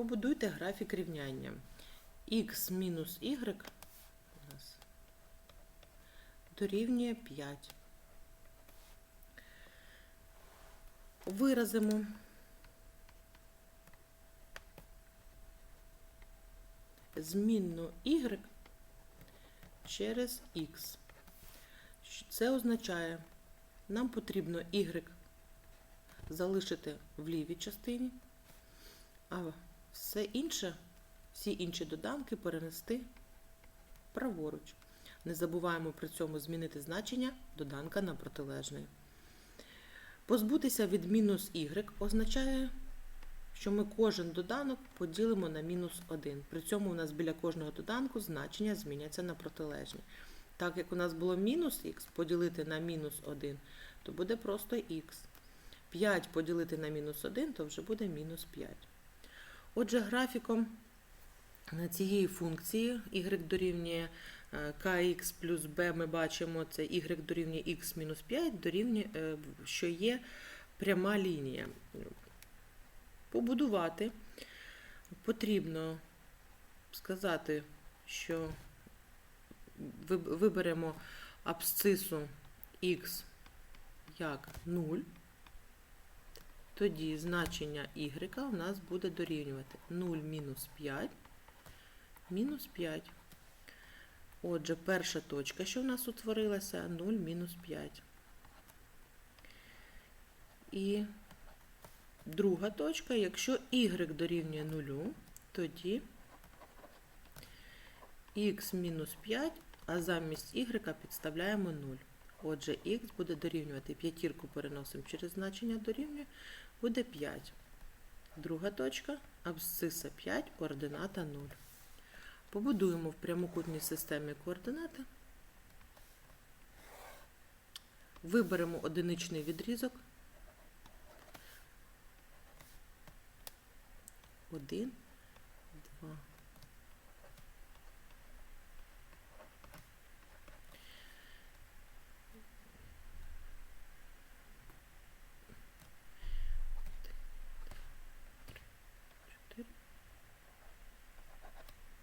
Побудуйте графік рівняння. х мінус y дорівнює 5. Виразимо змінну y через x. Це означає, нам потрібно y залишити в лівій частині, а все інше, всі інші доданки перенести праворуч. Не забуваємо при цьому змінити значення доданка на протилежний. Позбутися від мінус y означає, що ми кожен доданок поділимо на мінус 1. При цьому у нас біля кожного доданку значення зміняться на протилежні. Так як у нас було мінус х поділити на мінус 1, то буде просто х. 5 поділити на мінус 1, то вже буде мінус 5. Отже, графіком цієї функції y дорівнює е, kx плюс b ми бачимо, це y дорівнює x мінус 5, дорівнює, е, що є пряма лінія. Побудувати потрібно сказати, що виберемо абсцису x як 0, тоді значення y у нас буде дорівнювати 0 мінус 5 мінус 5. Отже, перша точка, що в нас утворилася, 0 мінус 5. І друга точка, якщо y дорівнює 0, тоді x мінус 5, а замість y підставляємо 0. Отже, х буде дорівнювати п'ятірку переносимо через значення дорівнює, буде 5. Друга точка абсциса 5, координата 0. Побудуємо в прямокутній системі координати. Виберемо одиничний відрізок. 1, 2.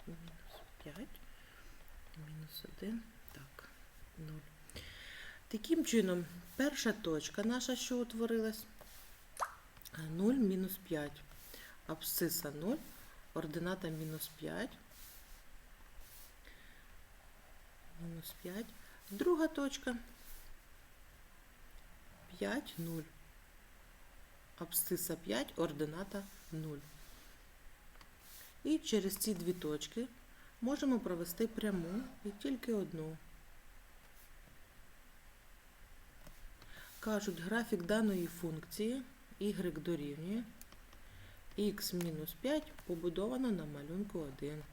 Мінус 5, мінус 1, так, 0. Таким чином, перша точка наша, що утворилась, 0 мінус 5. Абсциса 0, ордината мінус 5. Мінус 5. Друга точка 5, 0. Абсциса 5, ордината 0. І через ці дві точки можемо провести пряму і тільки одну. Кажуть, графік даної функції y дорівнює x мінус 5 побудовано на малюнку 1.